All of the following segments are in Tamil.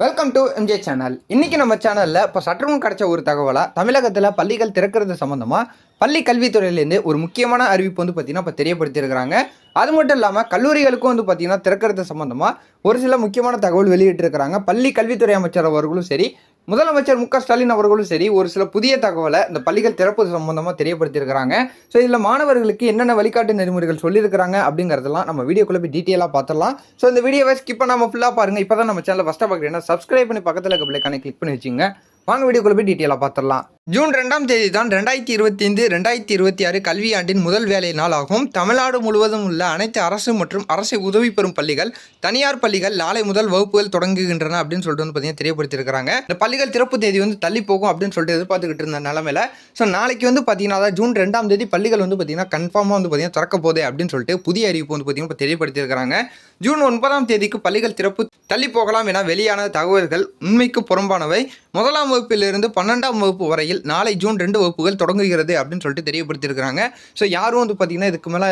வெல்கம் டு எம்ஜே சேனல் இன்னைக்கு நம்ம சேனலில் இப்போ சற்றுமுன் கிடைச்ச ஒரு தகவலாக தமிழகத்தில் பள்ளிகள் திறக்கிறது சம்மந்தமாக பள்ளி கல்வித்துறையிலேருந்து ஒரு முக்கியமான அறிவிப்பு வந்து பார்த்திங்கன்னா இப்போ தெரியப்படுத்தியிருக்கிறாங்க. அது மட்டும் இல்லாமல் கல்லூரிகளுக்கும் வந்து பார்த்திங்கன்னா திறக்கிறது சம்மந்தமாக ஒரு சில முக்கியமான தகவல் வெளியிட்டிருக்கிறாங்க. பள்ளி கல்வித்துறை அமைச்சர் அவர்களும் சரி முதலமைச்சர் மு க ஸ்டாலின் அவர்களும் சரி ஒரு சில புதிய தகவலை இந்த பள்ளிகள் திறப்பு சம்பந்தமாக தெரியப்படுத்தியிருக்கிறாங்க. ஸோ இதில் மாணவர்களுக்கு என்னென்ன வழிகாட்டு நெறிமுறைகள் சொல்லியிருக்கிறாங்க அப்படிங்கிறதெல்லாம் நம்ம வீடியோக்குள்ளே போய் டீட்டெயிலாக பார்த்துடலாம் ஸோ இந்த வீடியோவை ஸ்கிப் பண்ணாமல் ஃபுல்லாக பாருங்கள் இப்போ தான் நம்ம சேனலில் ஃபஸ்ட்டாக பார்க்குறீங்கன்னா சப்ஸ்கிரைப் பண்ணி பக்கத்தில் இருக்க பிள்ளைக்கான கிளிக் பண்ணி வச்சுங்க வாங்க வீடியோக்குள்ளே போய் டீட்டெயிலாக பார்த்துடலாம் ஜூன் ரெண்டாம் தேதி தான் ரெண்டாயிரத்தி இருபத்தி ஐந்து ரெண்டாயிரத்தி இருபத்தி ஆறு கல்வியாண்டின் முதல் வேலை நாள் ஆகும் தமிழ்நாடு முழுவதும் உள்ள அனைத்து அரசு மற்றும் அரசு உதவி பெறும் பள்ளிகள் தனியார் பள்ளிகள் நாளை முதல் வகுப்புகள் தொடங்குகின்றன அப்படின்னு சொல்லிட்டு வந்து பார்த்தீங்கன்னா தெரியப்படுத்தியிருக்கிறாங்க. இந்த பள்ளிகள் திறப்பு தேதி வந்து தள்ளி போகும் அப்படின்னு சொல்லிட்டு எதிர்பார்த்துக்கிட்டு இருந்த நிலமையில ஸோ நாளைக்கு வந்து பார்த்தீங்கன்னா அதாவது ஜூன் ரெண்டாம் தேதி பள்ளிகள் வந்து பார்த்தீங்கன்னா கன்ஃபார்மாக வந்து பார்த்தீங்கன்னா திறக்க போதே அப்படின்னு சொல்லிட்டு புதிய அறிவிப்பு வந்து பார்த்தீங்கன்னா தெரியப்படுத்திருக்கிறாங்க தெரியப்படுத்தியிருக்கிறாங்க. ஜூன் ஒன்பதாம் தேதிக்கு பள்ளிகள் திறப்பு தள்ளி போகலாம் என வெளியான தகவல்கள் உண்மைக்கு புறம்பானவை. முதலாம் வகுப்பிலிருந்து பன்னெண்டாம் வகுப்பு வரையில் நாளை ஜூன் ரெண்டு வகுப்புகள் தொடங்குகிறது அப்படின்னு சொல்லிட்டு தெரியப்படுத்தியிருக்கிறாங்க. ஸோ யாரும் வந்து பார்த்தீங்கன்னா இதுக்கு மேலே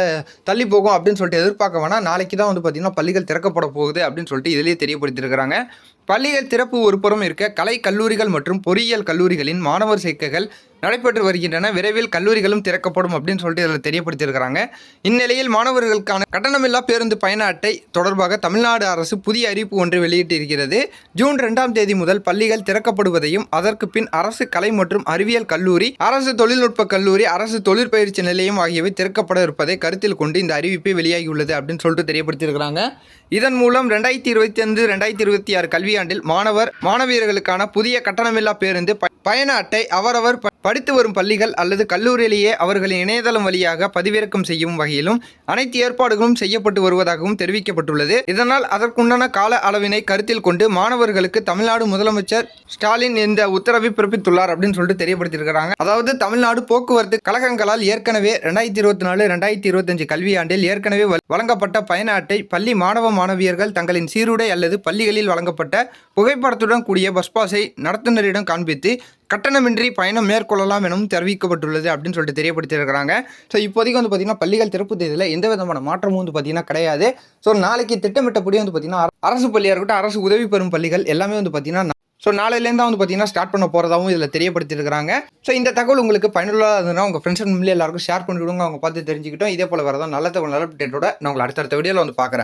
தள்ளி போகும் அப்படின்னு சொல்லிட்டு எதிர்பார்க்க வேணாம். நாளைக்கு தான் வந்து பார்த்தீங்கன்னா பள்ளிகள் திறக்கப்பட போகுது அப்படின்னு சொல்லிட்டு இதிலேயே தெரியப்படுத்தியிருக்கிறாங்க. பள்ளிகள் திறப்பு ஒருபுறம் இருக்க கலை கல்லூரிகள் மற்றும் பொறியியல் கல்லூரிகளின் மாணவர் சேர்க்கைகள் நடைபெற்று வருகின்றன. விரைவில் கல்லூரிகளும் திறக்கப்படும் அப்படின்னு சொல்லிட்டு இதில் தெரியப்படுத்தியிருக்கிறாங்க. இந்நிலையில் மாணவர்களுக்கான கட்டணமில்லா பேருந்து பயண அட்டை தொடர்பாக தமிழ்நாடு அரசு புதிய அறிவிப்பு ஒன்று வெளியிட்டிருக்கிறது. ஜூன் ரெண்டாம் தேதி முதல் பள்ளிகள் திறக்கப்படுவதையும் அதற்கு பின் அரசு கலை மற்றும் அறிவியல் கல்லூரி அரசு தொழில்நுட்ப கல்லூரி அரசு தொழிற்பயிற்சி நிலையம் ஆகியவை திறக்கப்பட இருப்பதை கருத்தில் கொண்டு இந்த அறிவிப்பு வெளியாகியுள்ளது அப்படின்னு சொல்லிட்டு தெரியப்படுத்தியிருக்கிறாங்க. இதன் மூலம் ரெண்டாயிரத்தி இருபத்தி ஐந்து ரெண்டாயிரத்தி இருபத்தி ஆறு கல்வியாண்டில் மாணவர் மாணவியர்களுக்கான புதிய கட்டணமில்லா பேருந்து ப- பயண அட்டை அவரவர் ப- படித்து வரும் பள்ளிகள் அல்லது கல்லூரியிலேயே அவர்களின் இணையதளம் வழியாக பதிவிறக்கம் செய்யும் வகையிலும் அனைத்து ஏற்பாடுகளும் செய்யப்பட்டு வருவதாகவும் தெரிவிக்கப்பட்டுள்ளது. இதனால் அதற்குண்டான கால அளவினை கருத்தில் கொண்டு மாணவர்களுக்கு தமிழ்நாடு முதலமைச்சர் ஸ்டாலின் இந்த உத்தரவை பிறப்பித்துள்ளார் அப்படின்னு சொல்லிட்டு தெரியப்படுத்தியிருக்கிறாங்க. அதாவது தமிழ்நாடு போக்குவரத்து கழகங்களால் ஏற்கனவே ரெண்டாயிரத்தி இருபத்தி நாலு ரெண்டாயிரத்தி இருபத்தஞ்சு கல்வியாண்டில் ஏற்கனவே வழங்கப்பட்ட பயண அட்டை பள்ளி மாணவ மாணவியர்கள் தங்களின் சீருடை அல்லது பள்ளிகளில் வழங்கப்பட்ட புகைப்படத்துடன் கூடிய பஸ் பாஸை நடத்துனரிடம் காண்பித்து கட்டணமின்றி பயணம் மேற்கொள்ளலாம் எனவும் தெரிவிக்கப்பட்டுள்ளது அப்படின்னு சொல்லிட்டு தெரியப்படுத்தியிருக்கிறாங்க. ஸோ இப்போதைக்கு வந்து பார்த்தீங்கன்னா பள்ளிகள் திறப்பு தேதியில் எந்த விதமான மாற்றமும் வந்து பார்த்தீங்கன்னா கிடையாது. ஸோ நாளைக்கு திட்டமிட்டபடி வந்து பார்த்தீங்கன்னா அரசு பள்ளியாக இருக்கட்டும் அரசு உதவி பெறும் பள்ளிகள் எல்லாமே வந்து பார்த்தீங்கன்னா ஸோ நாளையிலேருந்து தான் வந்து பார்த்தீங்கன்னா ஸ்டார்ட் பண்ண போகிறதாவும் இதில் தெரியப்படுத்தியிருக்கிறாங்க. ஸோ இந்த தகவல் உங்களுக்கு பயனுள்ளதாக இருந்ததுன்னா உங்கள் ஃப்ரெண்ட்ஸ் அண்ட் எல்லாருக்கும் ஷேர் பண்ணி விடுங்க அவங்க பார்த்து தெரிஞ்சுக்கிட்டோம். இதே போல் வரதான் நல்ல தகவல் நல்ல அப்டேட்டோட நான் உங்களை அடுத்தடுத்த வீடியோவில் வந்து பார்க்குறேன்